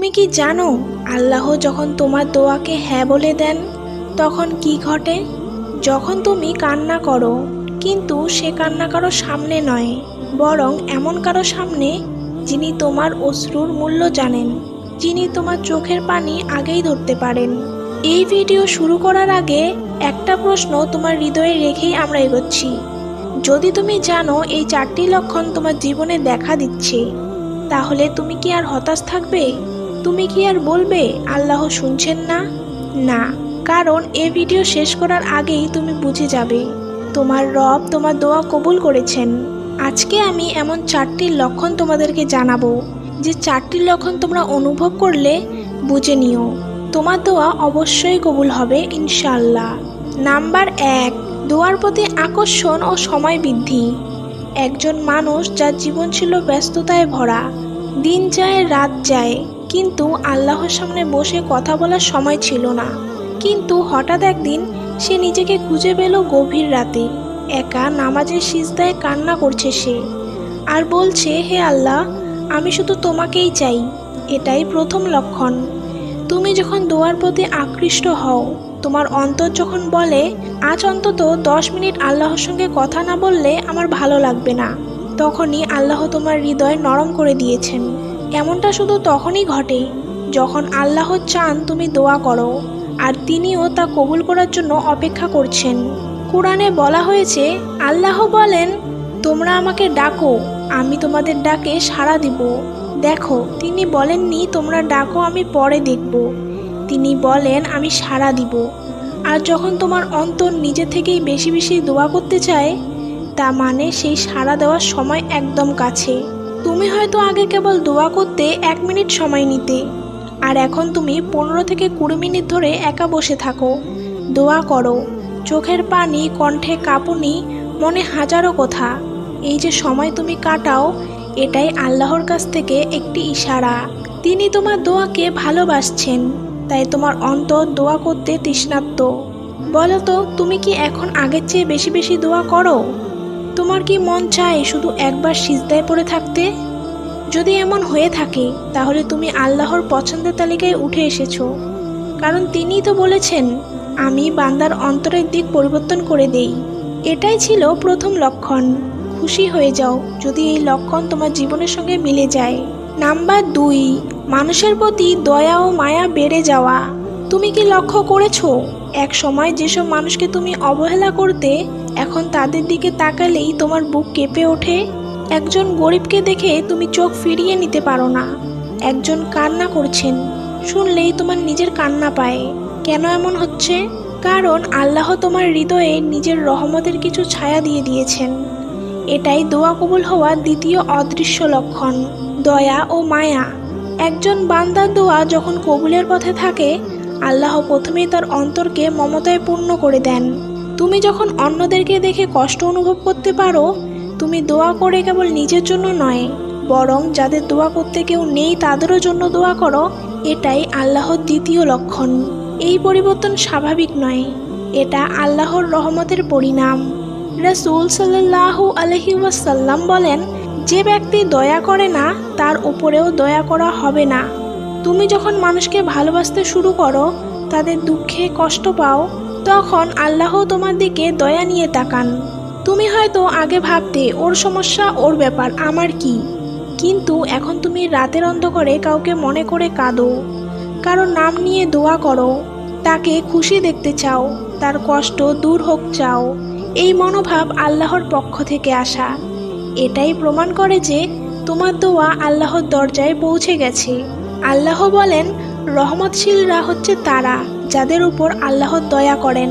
তুমি কি জানো আল্লাহ যখন তোমার দোয়াকে হ্যাঁ বলে দেন, তখন কি ঘটে? যখন তুমি কান্না করো, কিন্তু সে কান্না কারও সামনে নয়, বরং এমন কারও সামনে যিনি তোমার অশ্রুর মূল্য জানেন, যিনি তোমার চোখের পানি আগেই ধরতে পারেন। এই ভিডিও শুরু করার আগে একটা প্রশ্ন তোমার হৃদয়ে রেখেই আমরা এগোচ্ছি। যদি তুমি জানো এই চারটি লক্ষণ তোমার জীবনে দেখা দিচ্ছে, তাহলে তুমি কি আর হতাশ থাকবে? তুমি কি আর বলবে? আল্লাহ শুনছেন না? না, কারণ এ ভিডিও শেষ করার আগেই তুমি বুঝে যাবে। তোমার রব তোমার দোয়া কবুল করেছেন। আজকে আমি এমন চারটি লক্ষণ তোমাদেরকে জানাব। যে চারটি লক্ষণ তোমরা অনুভব করলে বুঝে নিও। তোমার দোয়া অবশ্যই কবুল হবে ইনশাল্লাহ নাম্বার এক, দোয়ার প্রতি আকর্ষণ ও সময় বৃদ্ধি। একজন মানুষ যার জীবন ছিল ব্যস্ততায় ভরা, দিন যায়, রাত যায়। কিন্তু আল্লাহর সামনে বসে কথা বলার সময় ছিল না। কিন্তু হঠাৎ একদিন সে নিজেকে খুঁজে পেল গভীর রাতে। একা নামাজের সিজদায় কান্না করছে সে। আর বলছে, হে আল্লাহ, আমি শুধু তোমাকেই চাই। এটাই প্রথম লক্ষণ। তুমি যখন দোয়ার প্রতি আকৃষ্ট হও, তোমার অন্তর যখন বলে, আজ অন্তত দশ মিনিট আল্লাহর সঙ্গে কথা না বললে আমার ভালো লাগবে না, তখনই আল্লাহ তোমার হৃদয় নরম করে দিয়েছেন। এমনটা শুধু তখনই ঘটে যখন আল্লাহ চান তুমি দোয়া করো, আর তিনিও তা কবুল করার জন্য অপেক্ষা করছেন। কোরআনে বলা হয়েছে, আল্লাহ বলেন, তোমরা আমাকে ডাকো, আমি তোমাদের ডাকে সাড়া দিব। দেখো, তিনি বলেননি, তোমরা ডাকো, আমি পরে দেখব। তিনি বলেন, আমি সাড়া দিব। আর যখন তোমার অন্তর নিজে থেকেই বেশি বেশি দোয়া করতে চায়, তা মানে সেই সাড়া দেওয়ার সময় একদম কাছে। তুমি হয়তো আগে কেবল দোয়া করতে এক মিনিট সময় নিতে। আর এখন তুমি পনেরো থেকে কুড়ি মিনিট ধরে একা বসে থাকো। দোয়া করো। চোখের পানি, কণ্ঠে কাঁপুনি, মনে হাজারো কথা। এই যে সময় তুমি কাটাও, এটাই আল্লাহর কাছ থেকে একটি ইশারা। তিনি তোমার দোয়াকে ভালোবাসছেন, তাই তোমার অন্তর দোয়া করতে তৃষ্ণাত্ম বলো তো, তুমি কি এখন আগের চেয়ে বেশি বেশি দোয়া করো? তোমার কি মন চায় শুধু একবার সিজদায় পড়ে থাকতে? যদি এমন হয়ে থাকে, তাহলে তুমি আল্লাহর পছন্দের তালিকায় উঠে এসেছ। কারণ তিনিই তো বলেছেন, আমি বান্দার অন্তরের দিক পরিবর্তন করে দেই। এটাই ছিল প্রথম লক্ষণ। খুশি হয়ে যাও, যদি এই লক্ষণ তোমার জীবনের সঙ্গে মিলে যায়। নাম্বার দুই, মানুষের প্রতি দয়া ও মায়া বেড়ে যাওয়া। তুমি কি লক্ষ্য করেছ? এক সময় যেসব মানুষকে তুমি অবহেলা করতে এখন তাদের দিকে তাকালেই তোমার বুক কেঁপে ওঠে। একজন গরিবকে দেখে তুমি চোখ ফিরিয়ে নিতে পারো না। একজন কান্না করছেন। শুনলেই তোমার নিজের কান্না পায়। কেন এমন হচ্ছে? কারণ আল্লাহ তোমার হৃদয়ে নিজের রহমতের কিছু ছায়া দিয়ে দিয়েছেন। এটাই দোয়া কবুল হওয়ার দ্বিতীয় অদৃশ্য লক্ষণ, দয়া ও মায়া। একজন বান্দার দোয়া যখন কবুলের পথে থাকে, আল্লাহ প্রথমেই তার অন্তরকে মমতায় পূর্ণ করে দেন। তুমি যখন অন্যদেরকে দেখে কষ্ট অনুভব করতে পারো, তুমি দোয়া করে কেবল নিজের জন্য নয়, বরং যাদের দোয়া করতে কেউ নেই তাদেরও জন্য দোয়া করো, এটাই আল্লাহর দ্বিতীয় লক্ষণ। এই পরিবর্তন স্বাভাবিক নয়, এটা আল্লাহর রহমতের পরিণাম। রাসূল সাল্লাল্লাহু আলহি ওয়াসাল্লাম বলেন, যে ব্যক্তি দয়া করে না, তার উপরেও দয়া করা হবে না। তুমি যখন মানুষকে ভালোবাসতে শুরু করো, তাদের দুঃখে কষ্ট পাও তখন আল্লাহ তোমার দিকে দয়া নিয়ে তাকান। তুমি হয়তো আগে ভাবতে, ওর সমস্যা, ওর ব্যাপার, আমার কি? কিন্তু এখন তুমি রাতের অন্ধকারে কাউকে মনে করে কাঁদো। কারও নাম নিয়ে দোয়া করো। তাকে খুশি দেখতে চাও। তার কষ্ট দূর হোক চাও। এই মনোভাব আল্লাহর পক্ষ থেকে আসা। এটাই প্রমাণ করে যে তোমার দোয়া আল্লাহর দরজায় পৌঁছে গেছে। আল্লাহ বলেন, রহমতশীলরা হচ্ছে তারা। যাদের উপর আল্লাহর দয়া করেন।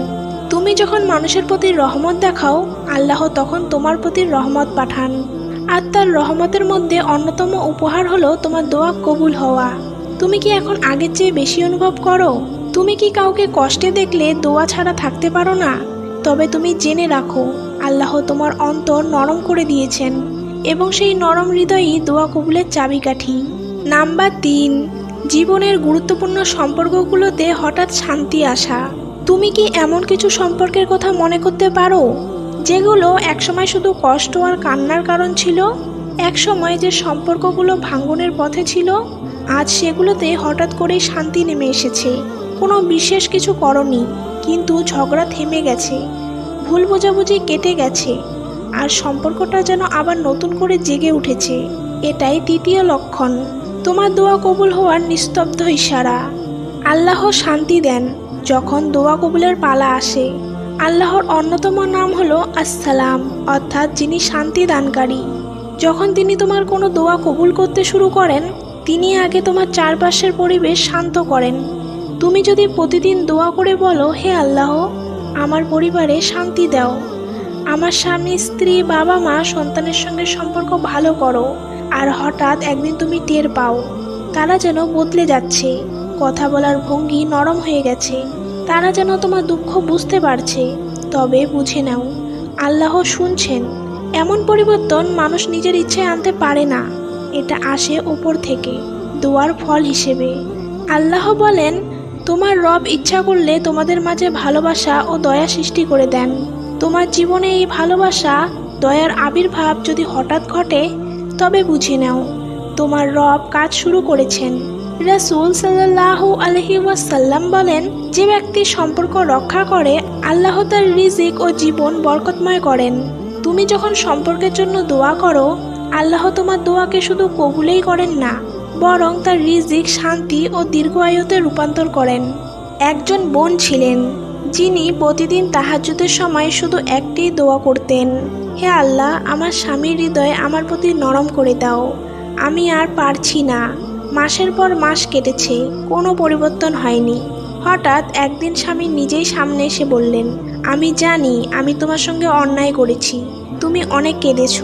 তুমি যখন মানুষের প্রতি রহমত দেখাও, আল্লাহ তখন তোমার প্রতি রহমত পাঠান। আর তার রহমতের মধ্যে অন্যতম উপহার হলো তোমার দোয়া কবুল হওয়া। তুমি কি এখন আগের চেয়ে বেশি অনুভব করো? তুমি কি কাউকে কষ্টে দেখলে দোয়া ছাড়া থাকতে পারো না? তবে তুমি জেনে রাখো, আল্লাহ তোমার অন্তর নরম করে দিয়েছেন এবং সেই নরম হৃদয়ই দোয়া কবুলের চাবিকাঠি। নাম্বার তিন জীবনের গুরুত্বপূর্ণ সম্পর্কগুলোতে হঠাৎ শান্তি আসা। তুমি কি এমন কিছু সম্পর্কের কথা মনে করতে পারো? যেগুলো একসময় শুধু কষ্ট আর কান্নার কারণ ছিল, একসময় যে সম্পর্কগুলো ভাঙ্গনের পথে ছিল, আজ সেগুলোতে হঠাৎ করেই শান্তি নেমে এসেছে। কোনো বিশেষ কিছু করনি, কিন্তু ঝগড়া থেমে গেছে, ভুল বোঝাবুঝি কেটে গেছে, আর সম্পর্কটা যেন আবার নতুন করে জেগে উঠেছে। এটাই তৃতীয় লক্ষণ। তোমার দোয়া কবুল হওয়ার নিস্তব্ধ ইশারা। আল্লাহ শান্তি দেন যখন দোয়া কবুলের পালা আসে। আল্লাহর অন্যতম নাম হলো আসসালাম, অর্থাৎ যিনি শান্তি দানকারী। যখন তিনি তোমার কোনো দোয়া কবুল করতে শুরু করেন, তিনি আগে তোমার চারপাশের পরিবেশ শান্ত করেন। তুমি যদি প্রতিদিন দোয়া করে বলো, হে আল্লাহ, আমার পরিবারে শান্তি দাও। আমার স্বামী, স্ত্রী বাবা মা সন্তানের সঙ্গে সম্পর্ক ভালো করো। আর হঠাৎ একদিন তুমি টের পাও। তারা যেন বদলে যাচ্ছে। কথা বলার ভঙ্গি নরম হয়ে গেছে। তারা যেন তোমার দুঃখ বুঝতে পারছে। তবে বুঝে নাও, আল্লাহ শুনছেন। এমন পরিবর্তন মানুষ নিজের ইচ্ছায় আনতে পারে না। এটা আসে ওপর থেকে, দোয়ার ফল হিসেবে। আল্লাহ বলেন, তোমার রব ইচ্ছা করলে তোমাদের মাঝে ভালোবাসা ও দয়া সৃষ্টি করে দেন। তোমার জীবনে এই ভালোবাসা, দয়ার আবির্ভাব যদি হঠাৎ ঘটে তবে বুঝে নাও, তোমার রব কাজ শুরু করেছেন। রাসূল সাল্লাহ আলহি ওয়াসাল্লাম বলেন, যে ব্যক্তি সম্পর্ক রক্ষা করে, আল্লাহ তার রিজিক ও জীবন বরকতময় করেন। তুমি যখন সম্পর্কের জন্য দোয়া করো, আল্লাহ তোমার দোয়াকে শুধু কবুলেই করেন না, বরং তার রিজিক, শান্তি ও দীর্ঘায়ুতে রূপান্তর করেন। একজন বোন ছিলেন। যিনি প্রতিদিন তাহাজ্জুদের সময় শুধু একটি দোয়া করতেন, হে আল্লাহ, আমার স্বামীর হৃদয় আমার প্রতি নরম করে দাও, আমি আর পারছি না। মাসের পর মাস কেটেছে, কোনো পরিবর্তন হয়নি। হঠাৎ একদিন স্বামী নিজেই সামনে এসে বললেন, আমি জানি, আমি তোমার সঙ্গে অন্যায় করেছি, তুমি অনেক কেঁদেছ,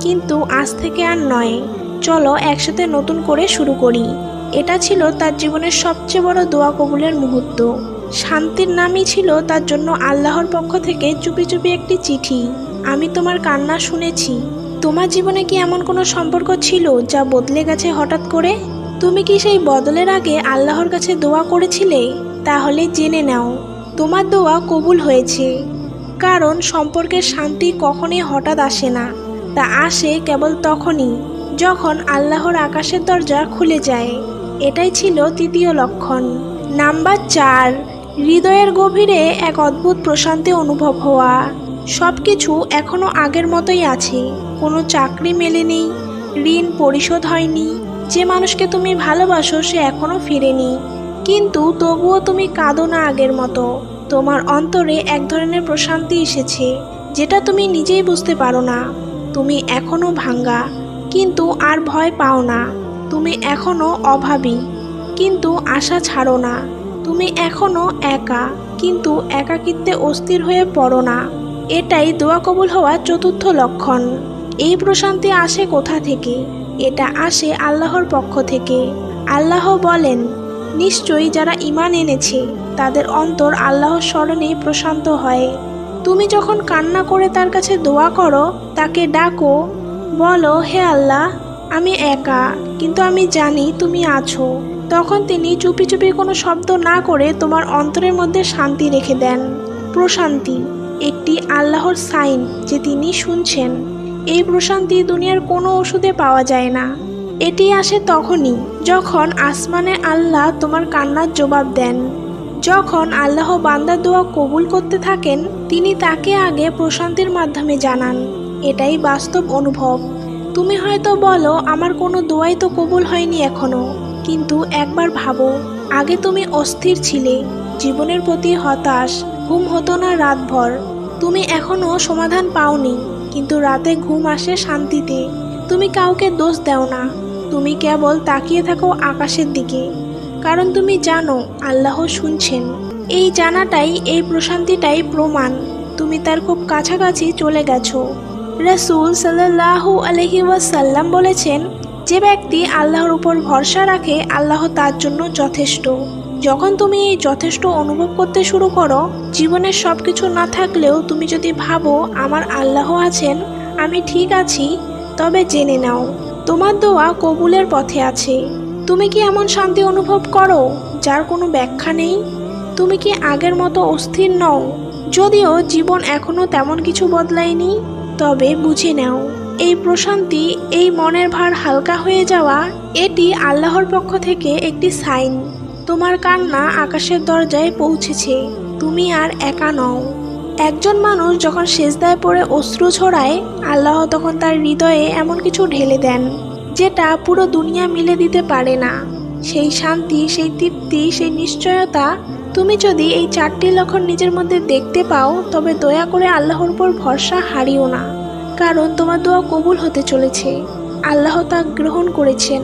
কিন্তু আজ থেকে আর নয়, চলো একসাথে নতুন করে শুরু করি। এটা ছিল তার জীবনের সবচেয়ে বড় দোয়া কবুলের মুহূর্ত। শান্তির নামই ছিল তার জন্য আল্লাহর পক্ষ থেকে চুপি চুপি একটি চিঠি। আমি তোমার কান্না শুনেছি। তোমার জীবনে কি এমন কোনো সম্পর্ক ছিল যা বদলে গেছে হঠাৎ করে? তুমি কি সেই বদলের আগে আল্লাহর কাছে দোয়া করেছিলে? তাহলে জেনে নাও, তোমার দোয়া কবুল হয়েছে। কারণ সম্পর্কের শান্তি কখনই হঠাৎ আসে না, তা আসে কেবল তখনই, যখন আল্লাহর আকাশের দরজা খুলে যায়। এটাই ছিল তৃতীয় লক্ষণ। নাম্বার চার, হৃদয়ের গভীরে এক অদ্ভুত প্রশান্তি অনুভব হওয়া। সব কিছু এখনও আগের মতোই আছে। কোনো চাকরি মেলেনি, ঋণ পরিশোধ হয়নি, যে মানুষকে তুমি ভালোবাসো সে এখনও ফিরেনি। কিন্তু তবুও তুমি কাঁদো না আগের মতো। তোমার অন্তরে এক ধরনের প্রশান্তি এসেছে, যেটা তুমি নিজেই বুঝতে পারো না। তুমি এখনও ভাঙ্গা, কিন্তু আর ভয় পাও না। তুমি এখনও অভাবী। কিন্তু আশা ছাড়ো না। তুমি এখনও একা, কিন্তু একাকিত্বে অস্থির হয়ে পড়ো না। এটাই দোয়া কবুল হওয়ার চতুর্থ লক্ষণ। এই প্রশান্তি আসে কোথা থেকে? এটা আসে আল্লাহর পক্ষ থেকে। আল্লাহ বলেন, নিশ্চয়ই যারা ইমান এনেছে, তাদের অন্তর আল্লাহর স্মরণে প্রশান্ত হয়। তুমি যখন কান্না করে তার কাছে দোয়া করো, তাকে ডাকো, বলো, হে আল্লাহ, আমি একা, কিন্তু আমি জানি তুমি আছো। তখন তিনি চুপি চুপি কোনো শব্দ না করে তোমার অন্তরের মধ্যে শান্তি রেখে দেন। প্রশান্তি, একটি আল্লাহর সাইন যে তিনি শুনছেন। এই প্রশান্তি দুনিয়ার কোনো ওষুধে পাওয়া যায় না। এটি আসে তখনই যখন আসমানে আল্লাহ তোমার কান্নার জবাব দেন। যখন আল্লাহ বান্দার দোয়া কবুল করতে থাকেন, তিনি তাকে আগে প্রশান্তির মাধ্যমে জানান। এটাই বাস্তব অনুভব। তুমি হয়তো বলো, আমার কোনো দোয়াই তো কবুল হয়নি এখনও। কিন্তু একবার ভাবো, আগে তুমি অস্থির ছিলে, জীবনের প্রতি হতাশ, ঘুম হতো না রাতভর। তুমি এখনও সমাধান পাওনি, কিন্তু রাতে ঘুম আসে শান্তিতে। তুমি কাউকে দোষ দাও না, তুমি কেবল তাকিয়ে থাকো আকাশের দিকে। কারণ তুমি জানো, আল্লাহ শুনছেন। এই জানাটাই, এই প্রশান্তিটাই প্রমাণ। তুমি তার খুব কাছাকাছি চলে গেছো। রসুল সাল্লাহু আলহি ওয়াসাল্লাম বলেছেন যে ব্যক্তি আল্লাহর উপর ভরসা রাখে, আল্লাহ তার জন্য যথেষ্ট। যখন তুমি এই যথেষ্ট অনুভব করতে শুরু করো, জীবনের সব কিছু না থাকলেও তুমি যদি ভাবো, আমার আল্লাহ আছেন, আমি ঠিক আছি, তবে জেনে নাও, তোমার দোয়া কবুলের পথে আছে। তুমি কি এমন শান্তি অনুভব করো, যার কোনো ব্যাখ্যা নেই? তুমি কি আগের মতো অস্থির নও, যদিও জীবন এখনও তেমন কিছু বদলায়নি? তবে বুঝে নাও। এই প্রশান্তি, এই মনের ভার হালকা হয়ে যাওয়া, এটি আল্লাহর পক্ষ থেকে একটি সাইন। তোমার কান্না আকাশের দরজায় পৌঁছেছে। তুমি আর একা নও। একজন মানুষ যখন সেজদায় পড়ে অশ্রু ছড়ায়, আল্লাহ তখন তার হৃদয়ে এমন কিছু ঢেলে দেন, যেটা পুরো দুনিয়া মিলে দিতে পারে না। সেই শান্তি, সেই তৃপ্তি, সেই নিশ্চয়তা তুমি যদি এই চারটি লক্ষণ নিজের মধ্যে দেখতে পাও, তবে দয়া করে আল্লাহর উপর ভরসা হারিও না। কারণ তোমার দোয়া কবুল হতে চলেছে। আল্লাহ তা গ্রহণ করেছেন।